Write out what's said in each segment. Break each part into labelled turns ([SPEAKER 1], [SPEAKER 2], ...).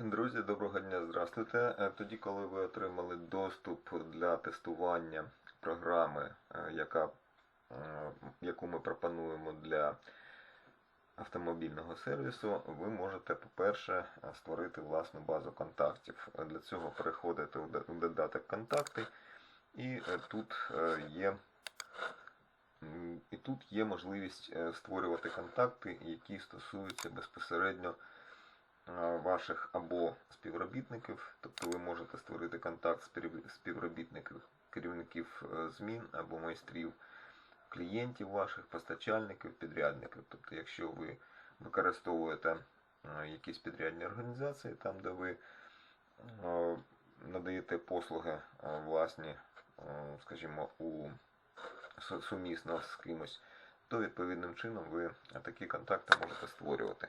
[SPEAKER 1] Друзі, доброго дня, здравствуйте. Е, Тоді, коли ви отримали доступ для тестування програми, е, яка, яку ми пропонуємо для автомобільного сервісу, ви можете, по-перше, е, створити власну базу контактів. Для цього переходите у додаток контакти, і тут є. І тут є можливість створювати контакти, які стосуються безпосередньо ваших або співробітників, тобто ви можете створити контакт з співробітників, керівників е, змін або майстрів, клієнтів ваших, постачальників, підрядників. Тобто, якщо ви використовуєте е, якісь підрядні організації, там де ви е, надаєте послуги е, власні, е, скажімо, у сумісно з кимось, то відповідним чином ви такі контакти можете створювати.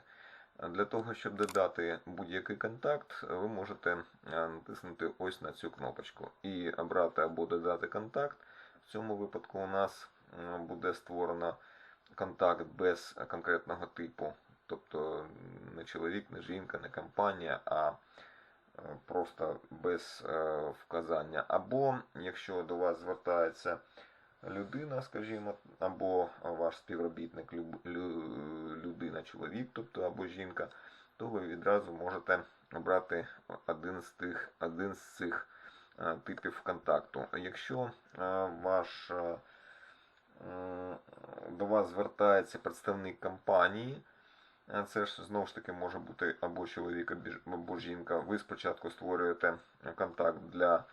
[SPEAKER 1] Для того, щоб додати будь-який контакт, ви можете е, натиснути ось на цю кнопочку і обрати або додати контакт. В цьому випадку у нас е, буде створено контакт без конкретного типу, тобто не чоловік, не жінка, не компанія, а е, просто без вказання. Або якщо до вас звертається людина, скажімо, або ваш співробітник, людина, чоловік, тобто або жінка, то ви відразу можете обрати один з тих, один з цих е, типів контакту. Якщо е, ваш е, до вас звертається представник компанії, це ж знову ж таки може бути або чоловік, або жінка. Ви спочатку створюєте контакт для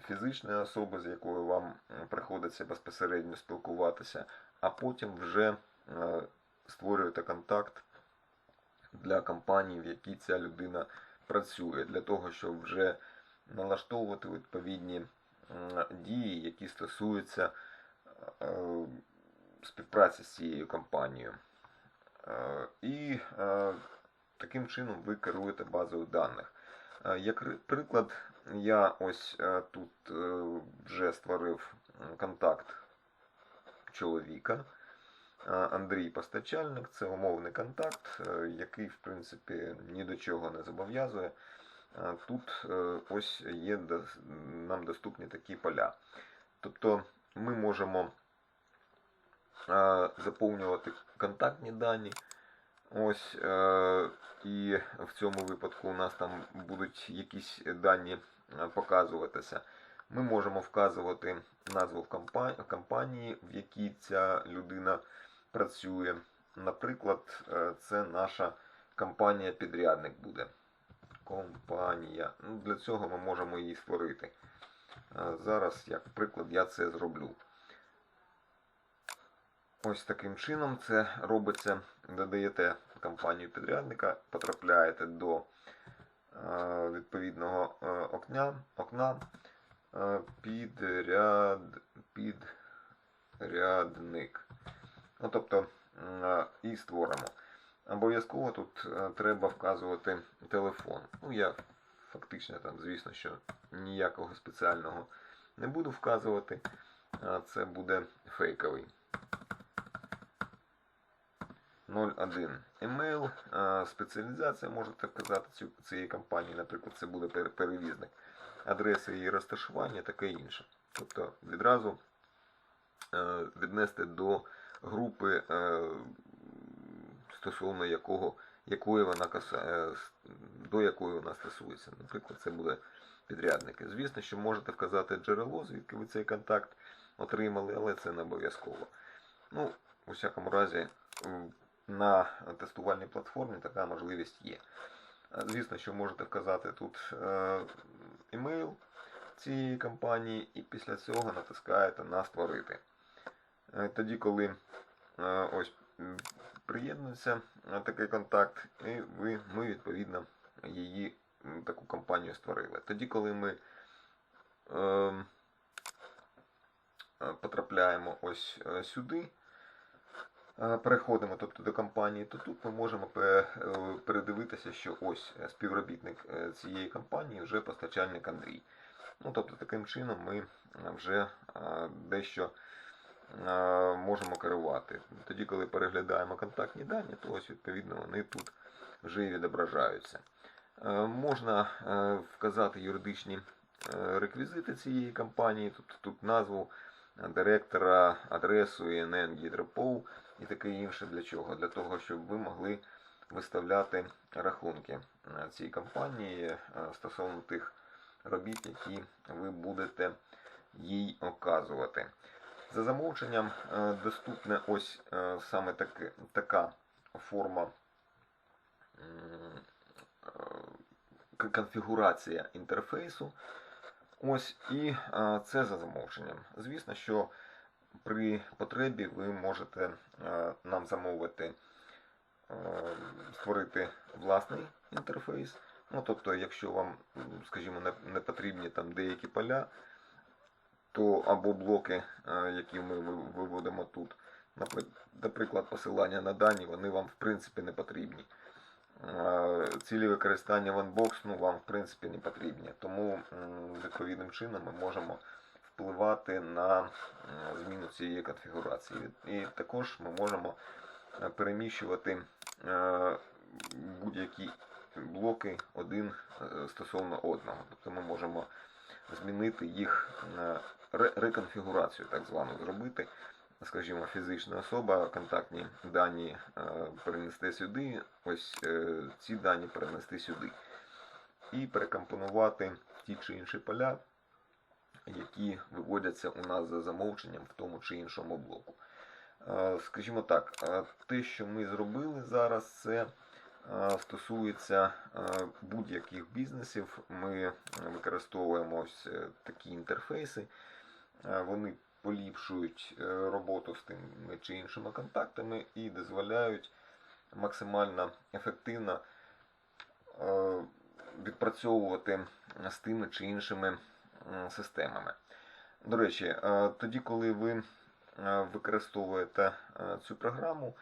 [SPEAKER 1] фізичної особи, з якою вам е, приходиться безпосередньо спілкуватися, а потім вже е, створюєте контакт для компанії, в якій ця людина працює, для того, щоб вже налаштовувати відповідні дії, які стосуються е, співпраці з цією компанією. І таким чином ви керуєте базою даних. Як приклад, я ось е, тут е, вже створив контакт чоловіка. Е, Андрій постачальник це умовний контакт, який, в принципі, ні до чого не зобов'язує. Тут ось є нам доступні такі поля. Тобто ми можемо заповнювати контактні дані. Ось, і в цьому випадку у нас там будуть якісь дані показуватися. Ми можемо вказувати назву компанії, в якій ця людина працює. Наприклад, е, це наша компанія-підрядник буде. Компанія. Ну, для цього ми можемо її створити. Е, Зараз, як приклад, я це зроблю. Ось таким чином це робиться. Додаєте компанію підрядника, потрапляєте до е, відповідного е, окна, окна е, підряд, підрядник. Ну, тобто, е, і створимо. Обов'язково тут е, треба вказувати телефон. Ну, я фактично там, звісно, що ніякого спеціального не буду вказувати. Це буде фейковий. 01. Емейл, е, спеціалізація, можете вказати цієї компанії, наприклад, це буде перевізник, адреса її розташування, таке інше. Тобто відразу е, віднести до групи, е, стосовно якого, якої вона до якої вона стосується. Наприклад, це буде підрядники. Звісно, що можете вказати джерело, звідки ви цей контакт отримали, але це не обов'язково. Ну, у всякому разі, на тестувальній платформі така можливість є. Е, Звісно, що можете вказати тут е, імейл цієї компанії, і після цього натискаєте на створити. Е, Тоді, коли е, ось приєднується такий контакт, і ви, ми відповідно її таку компанію створили. Тоді, коли ми ем, е, потрапляємо ось сюди, переходимо тобто, до компанії, то тут ми можемо е, передивитися, що ось е, співробітник е, цієї компанії вже постачальник Андрій. Ну, тобто, таким чином ми вже дещо можемо керувати. Тоді, коли переглядаємо контактні дані, то ось відповідно вони тут вже і відображаються. Можна вказати юридичні реквізити цієї компанії, тобто тут назву директора, адресу, ІНН, гідропол і таке інше. Для чого? Для того, щоб ви могли виставляти рахунки е, цій компанії е, стосовно тих робіт, які ви будете їй оказувати. За замовченням е, доступна ось саме таки, така форма конфігурація інтерфейсу. Ось і це за замовченням. Звісно, що при потребі ви можете е, нам замовити е, створити власний інтерфейс. Ну, тобто, якщо вам, скажімо, не, потрібні там деякі поля, то або блоки, е, які ми виводимо тут, наприклад, посилання на дані, вони вам в принципі не потрібні. Цілі використання OneBox ну, вам в принципі не потрібні. Тому відповідним чином ми можемо впливати на зміну цієї конфігурації. І також ми можемо е, переміщувати е, будь-які блоки один е, стосовно одного. Тобто ми можемо змінити їх реконфігурацію, так звану зробити. Скажімо, фізична особа, контактні дані перенести сюди, ось ці дані перенести сюди. І перекомпонувати ті чи інші поля, які виводяться у нас за замовченням в тому чи іншому блоку. Е, Скажімо так, е, те, що ми зробили зараз, це е, стосується будь-яких бізнесів. Ми використовуємо ось такі інтерфейси. Вони поліпшують роботу з тими чи іншими контактами і дозволяють максимально ефективно відпрацьовувати з тими чи іншими системами. До речі, е, тоді, коли ви е, використовуєте е, цю програму,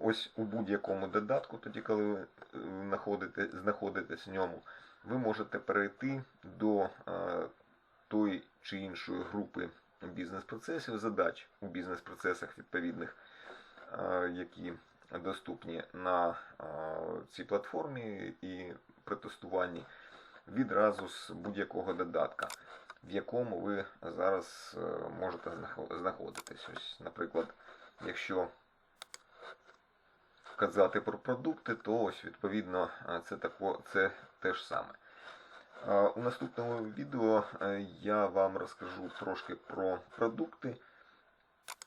[SPEAKER 1] ось у будь-якому додатку, тоді, коли ви е, знаходите, знаходитесь в ньому, ви можете перейти до е, тої чи іншої групи бізнес-процесів, задач у бізнес-процесах відповідних, е, які доступні на е, цій платформі і при тестуванні відразу з будь-якого додатка, в якому ви зараз е, можете знаходитись. Ось, наприклад, якщо казати про продукти, то ось відповідно е, це тако, це те ж саме. Е, У наступному відео я вам розкажу трошки про продукти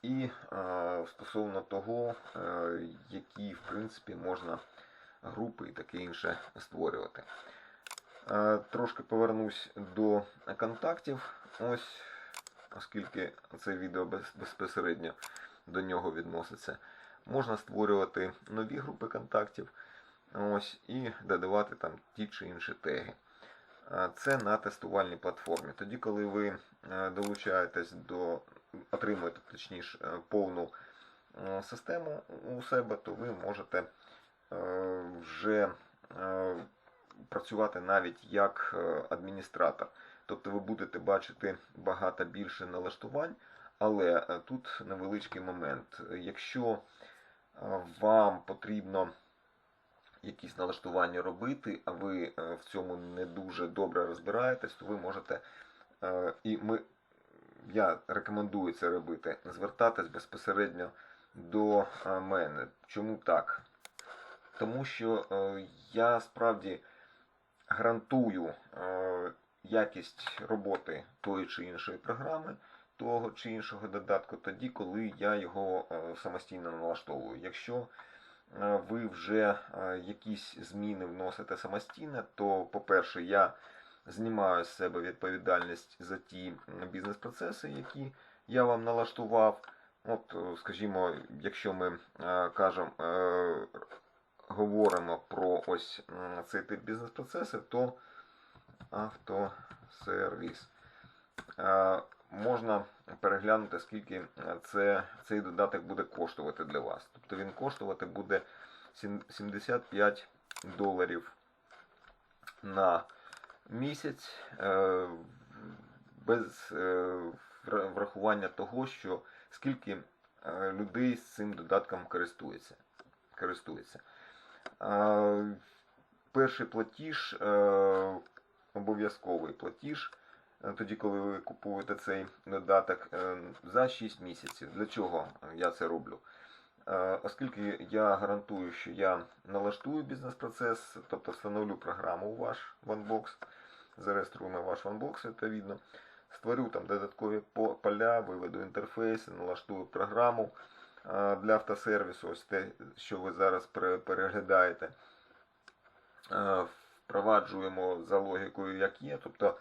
[SPEAKER 1] і стосовно того, які в принципі можна групи і таке інше створювати. Е, Трошки повернусь до контактів. Ось, оскільки це відео безпосередньо до нього відноситься. Можна створювати нові групи контактів ось, і додавати там ті чи інші теги. Е, Це на тестувальній платформі. Тоді, коли ви е, долучаєтесь до, отримуєте точніше повну систему у себе, то ви можете вже працювати навіть як е, адміністратор. Тобто ви будете бачити багато більше налаштувань, але е, тут невеличкий момент. Якщо е, вам потрібно якісь налаштування робити, а ви в цьому не дуже добре розбираєтесь, то ви можете і ми, я рекомендую це робити, звертатись безпосередньо до мене. Чому так? Тому що я справді гарантую е, якість роботи тої чи іншої програми, того чи іншого додатку, тоді, коли я його е, самостійно налаштовую. Якщо е, ви вже якісь зміни вносите самостійно, то, по-перше, я знімаю з себе відповідальність за ті бізнес-процеси, які я вам налаштував. От, скажімо, якщо ми кажемо, говоримо про ось цей тип бізнес-процесів, то автосервіс. Е, Можна переглянути, скільки е, це, цей додаток буде коштувати для вас. Тобто він коштувати буде 75 доларів на місяць е, без врахування того, що скільки людей з цим додатком користується. користується. Перший платіж е, обов'язковий платіж, е, тоді, коли ви купуєте цей додаток, е, за 6 місяців. Для чого я це роблю? Оскільки я гарантую, що я налаштую бізнес-процес, тобто встановлю програму у ваш OneBox, зареєструю на ваш OneBox, відповідно, створю там додаткові поля, виведу інтерфейси, налаштую програму для автосервісу, ось те, що ви зараз переглядаєте. Е, Впроваджуємо за логікою, як є. Тобто,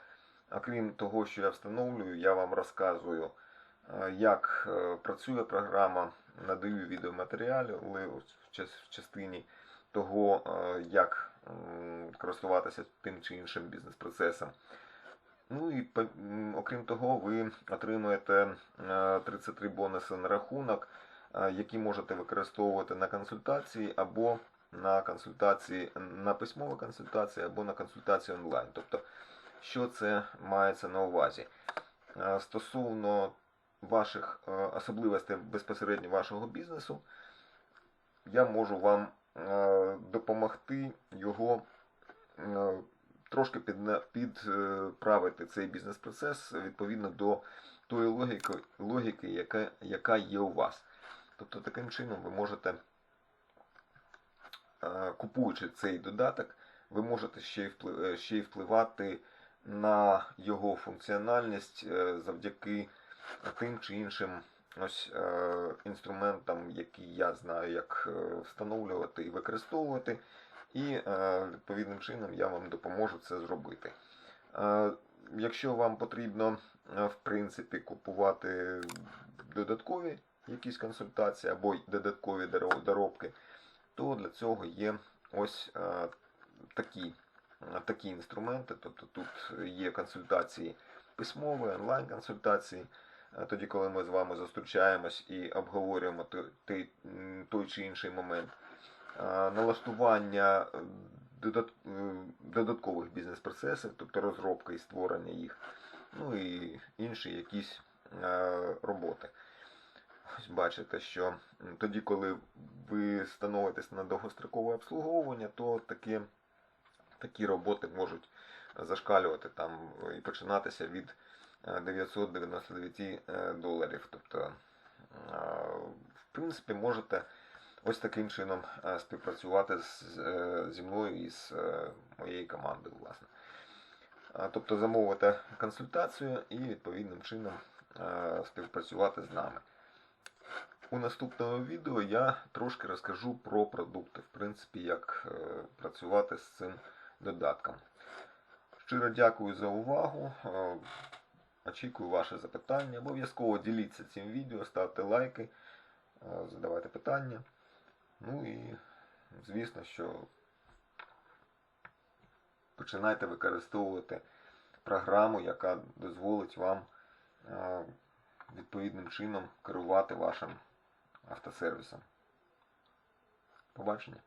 [SPEAKER 1] окрім того, що я встановлюю, я вам розказую, е, як е, працює програма, надаю відеоматеріали в частині того, е, як користуватися тим чи іншим бізнес-процесом. Ну і окрім того, ви отримуєте е, 33 бонуси на рахунок, е, які можете використовувати на консультації або на консультації, на письмові консультації або на консультації онлайн. Тобто, що це мається на увазі? Е, Стосовно ваших е, особливостей безпосередньо вашого бізнесу, я можу вам е, допомогти його е, трошки підправити цей бізнес-процес відповідно до тої логіки, логіки яка, яка є у вас. Тобто таким чином ви можете, е, купуючи цей додаток, ви можете ще й е, впливати на його функціональність е, завдяки тим чи іншим ось інструментам, які я знаю, як встановлювати і використовувати. І відповідним чином я вам допоможу це зробити. Якщо вам потрібно, в принципі, купувати додаткові якісь консультації або додаткові доробки, то для цього є ось е, такі, е, такі інструменти. Тобто тут є консультації письмові, онлайн-консультації. Е, Тоді, коли ми з вами зустрічаємось і обговорюємо той, той, чи інший момент. Налаштування додат- додаткових бізнес-процесів, тобто розробка і створення їх, ну і інші якісь роботи. Бачите, що тоді, коли ви становитесь на довгострокове обслуговування, то такі, такі роботи можуть зашкалювати там і починатися від е, 999 е, доларів. Тобто, е, в принципі, можете ось таким чином е, співпрацювати з, е, зі мною і з е, моєю командою, власне. Е, Тобто замовити консультацію і відповідним чином е, співпрацювати з нами. У наступному відео я трошки розкажу про продукти, в принципі, як е, працювати з цим додатком. Щиро дякую за увагу. е, Очікую ваші запитання. Обов'язково діліться цим відео, ставте лайки, е, задавайте питання. Ну і, звісно, що починайте використовувати програму, яка дозволить вам відповідним чином керувати вашим автосервісом. Побачення.